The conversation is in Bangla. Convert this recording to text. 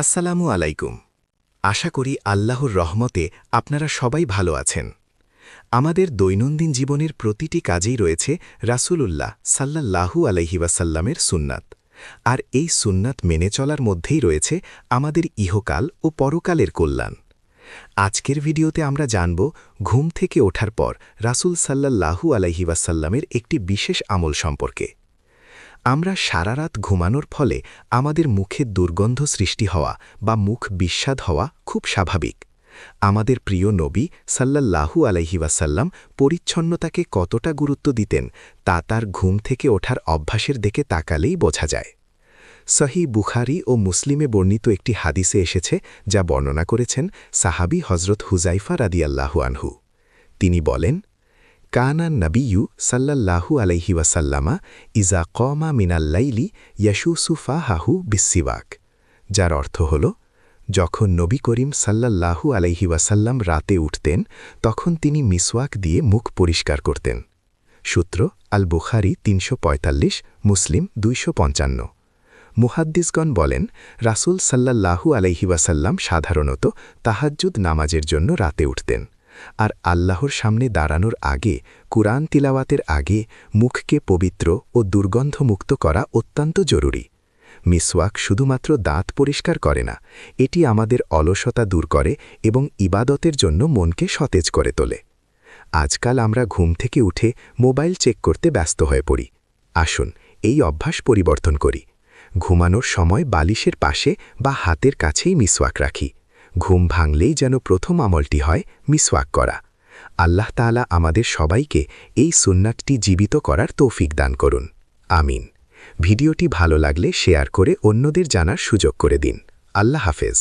আসসালামু আলাইকুম। আশা করি আল্লাহর রহমতে আপনারা সবাই ভালো আছেন। আমাদের দৈনন্দিন জীবনের প্রতিটি কাজেই রয়েছে রাসূলুল্লাহ সাল্লাল্লাহু আলাইহি ওয়াসাল্লামের সুন্নাত। আর এই সুন্নাত মেনে চলার মধ্যেই রয়েছে আমাদের ইহকাল ও পরকালের কল্যাণ। আজকের ভিডিওতে আমরা জানব ঘুম থেকে ওঠার পর রাসূল সাল্লাল্লাহু আলাইহি ওয়াসাল্লামের একটি বিশেষ আমল সম্পর্কে। আমরা সারা রাত ঘুমানোর ফলে আমাদের মুখে দুর্গন্ধ সৃষ্টি হওয়া বা মুখ বিস্বাদ হওয়া খুব স্বাভাবিক। আমাদের প্রিয় নবী সাল্লাল্লাহু আলাইহি ওয়াসাল্লাম পরিচ্ছন্নতাকে কতটা গুরুত্ব দিতেন তা তার ঘুম থেকে ওঠার অভ্যাসের দিকে তাকালেই বোঝা যায়। সহি বুখারি ও মুসলিমে বর্ণিত একটি হাদিসে এসেছে যা বর্ণনা করেছেন সাহাবি হজরত হুজাইফা রাদিয়াল্লাহু আনহু। তিনি বলেন কানা নবিয়ু সাল্লাল্লাহু আলাইহি ওয়াসাল্লামা ইজা কমা মিনাল্লাইলি ইয়াসুসুফা হাহু বিসিওয়াক যার অর্থ হল, যখন নবী করিম সাল্লাল্লাহু আলাইহি ওয়াসাল্লাম রাতে উঠতেন, তখন তিনি মিসওয়াক দিয়ে মুখ পরিষ্কার করতেন। সূত্র আল বুখারি তিনশো পঁয়তাল্লিশ, মুসলিম দুইশো পঞ্চান্ন। মুহাদ্দিসগণ বলেন, রাসুল সাল্লাল্লাহু আলাইহি ওয়াসাল্লাম সাধারণত তাহাজ্জুদ নামাজের জন্য রাতে উঠতেন। আর আল্লাহর সামনে দাঁড়ানোর আগে, কুরআন তিলাওয়াতের আগে মুখকে পবিত্র ও দুর্গন্ধমুক্ত করা অত্যন্ত জরুরি। মিসওয়াক শুধুমাত্র দাঁত পরিষ্কার করে না, এটি আমাদের অলসতা দূর করে এবং ইবাদতের জন্য মনকে সতেজ করে তোলে। আজকাল আমরা ঘুম থেকে উঠে মোবাইল চেক করতে ব্যস্ত হয়ে পড়ি। আসুন, এই অভ্যাস পরিবর্তন করি। ঘুমানোর সময় বালিশের পাশে বা হাতের কাছেই মিসওয়াক রাখি। ঘুম ভাঙলেই যেন প্রথম আমলটি হয় মিসওয়াক করা। আল্লাহ তালা আমাদের সবাইকে এই সুন্নাতটি জীবিত করার তৌফিক দান করুন। আমিন। ভিডিওটি ভালো লাগলে শেয়ার করে অন্যদের জানার সুযোগ করে দিন। আল্লাহ হাফেজ।